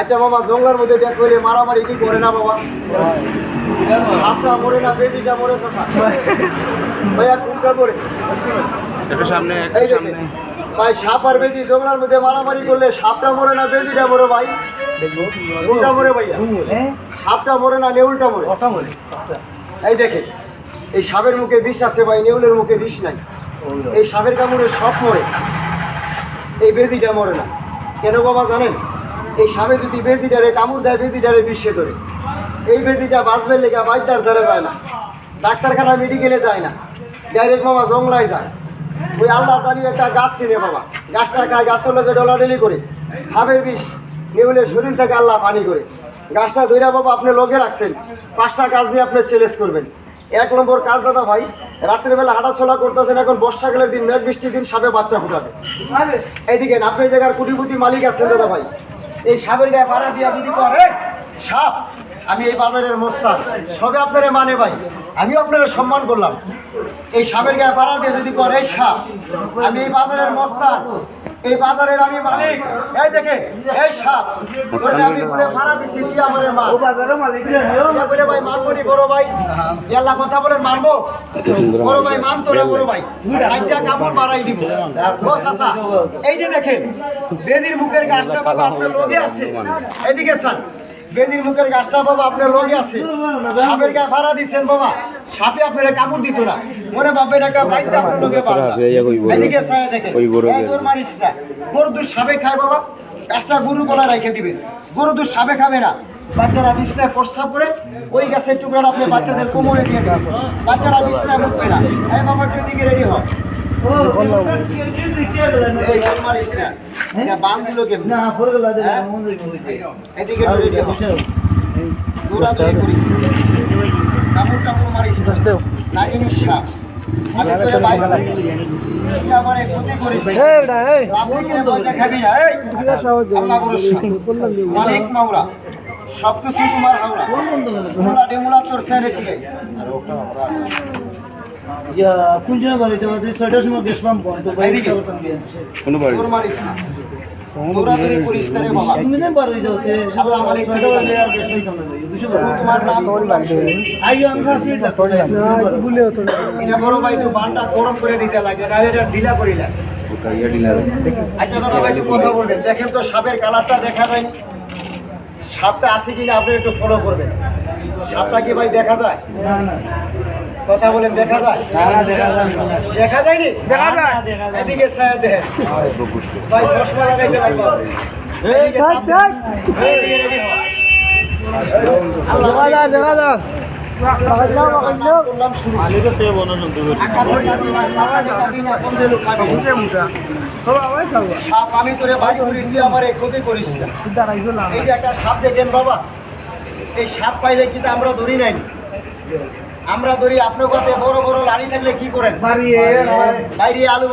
আচ্ছা বাবা জঙ্গলার মধ্যে দেখ হইলে মারামারি কি করে না বাবা? সাপটা মরে না বেজিটা মরে ভাইয়া সামনে ভাই সাপ আর বেজি জঙ্গলার মধ্যে মারামারি করলে সাপটা মরে না বেজিটা মরে ভাই? মরে ভাইয়া? সাপটা মরে না নেউলটা মরে? এই দেখেন এই সাপের মুখে বিষ আছে ভাই নেউলের মুখে বিষ নাই। এই সাপের কামড়ে সব মরে। এই বেজিটা মরে না। কেন বাবা জানেন? এই সাপে যদি বেজিটারে কামড় দেয়, বেজিটারে বিশ্বে ধরে। এই বেজিটা বাঁচবে লেগে বাইদার ধরে যায় না। ডাক্তারখানা মেডিকেলে যায় না। ডাইরেক্ট বাবা জংলায় যায়। ওই আল্লাহ তালি একটা গাছ চিনে বাবা। গাছটা খায়, গাছের লোকে ডলাডলি করে। সাপের বিষ নেউলের শরীর থেকে আল্লাহ পানি করে। গাছটা দইরা বাবা আপনি লোকে রাখছেন। পাঁচটা কাজ দিয়ে আপনি চ্যালেঞ্জ করবেন। এক নম্বর কাজ দাদা ভাই রাতের বেলা হাঁটাচলা করতেছেন, এখন বর্ষাকালের দিন, মেঘ বৃষ্টির দিন, সাপে বাচ্চা ফুটাবে। এইদিকে আপনি এই জায়গার কুটিপুটি মালিক আছেন দাদা ভাই। এই সাপের গায়ে ভাড়া দিয়া যদি করে সাপ, আমি এই বাজারের মোস্তাদ। সবে আপনারা মানে ভাই, আমিও আপনারা সম্মান করলাম। এই সাপের গায়ে ভাড়া দিয়ে যদি করে সাপ, আমি এই বাজারের মোস্তান এই বাজারের আমি মালিক। এই দেখে এই সাপ। ওরে আমি বলে ভাড়া দিচ্ছি কি আমারে মা। ইয়া বলে ভাই মানবো নি বড় ভাই। ইয়াল্লা কথা বলেন মানবো বড় ভাই মানতো না বড় ভাই। সাইডটা কাপড় মারাই দিব। ও চাচা এই যে দেখেন বেজির মুখের গাছটা বাবা আপনার লগে আছে। এদিকে স্যার বেজির মুখের গাছটা বাবা আপনার লগে আছে। সাপের গায়ে ভাড়া দিচ্ছেন বাবা। সাপে আপনার কাপড় দিত না মনে ভাববেন একটা বাইক আপনার পারলা এদিকে ছায়া এই তোর মারিস না গরু দুধ সাপে খায় বাবা গাছটা গরু গলা রেখে দিবেন গরু দুধ সাপে খাবে না বাচ্চারা বিছনায় প্রস্রাব করে ওই গাছের টুকরাটা আপনি বাচ্চাদের কোমরে দিয়ে দেবেন বাচ্চারা বিছনায় মুখবে না এই বাবা একটু এদিকে রেডি হ এদিকে রেডি হ দৌড়াদৌড়ি করিস সাপ আমি তোরে বাইক তুই আমারে ক্ষতি করিস না। আপনি কি ভয় দেখাবি না? এই। আল্লাহ ভরসা। মালিক মাওলা। সবকিছু তোমার হাওলা। মুলা ডেমুলা তোর স্যারে ঠিক আছে কুঞ্চনা বাড়িতে ছয়টার সময় গ্যাস পাম্প বন্ধ। এদিকে। কোনো বাড়ি তোর মারিস না। দৌড়াদৌড়ি করিস না বাবা তুমি দিন বার যাচ্ছে আল্লাহ আমার একটু ছয়টা আর গ্যাস পাইতাম না বুঝতে তোমার নাম বললাম আইও আমি পাঁচ মিনিট ভুলে হতো এটা বড় ভাই একটু বানটা গরম করে দিতে লাগে এটা ঢিলা করিলা আচ্ছা দাদা ভাই একটু কথা বলবেন। দেখেন তো সাপের কালারটা দেখা যায়নি সাপটা আছে কিনা আপনি একটু ফলো করবেন। সাপটা কি ভাই দেখা যায়? না না। কথা বলেন দেখা যায়? দেখা যায়নি? দেখা যায়। এদিকে ছায়া দেখেন ভাই চশমা লাগাইতে লাগবে সাপ আমি তোরে ভাই তুই আমার এই ক্ষতি করিস না। এই যে একটা সাপ দেখেন বাবা এই সাপ পাইলে কিন্তু আমরা ধরি নাই। আমরা ধরি আপনার কথা বড় বড় লাড়ি থাকলে কি করেন? বাইরে আলু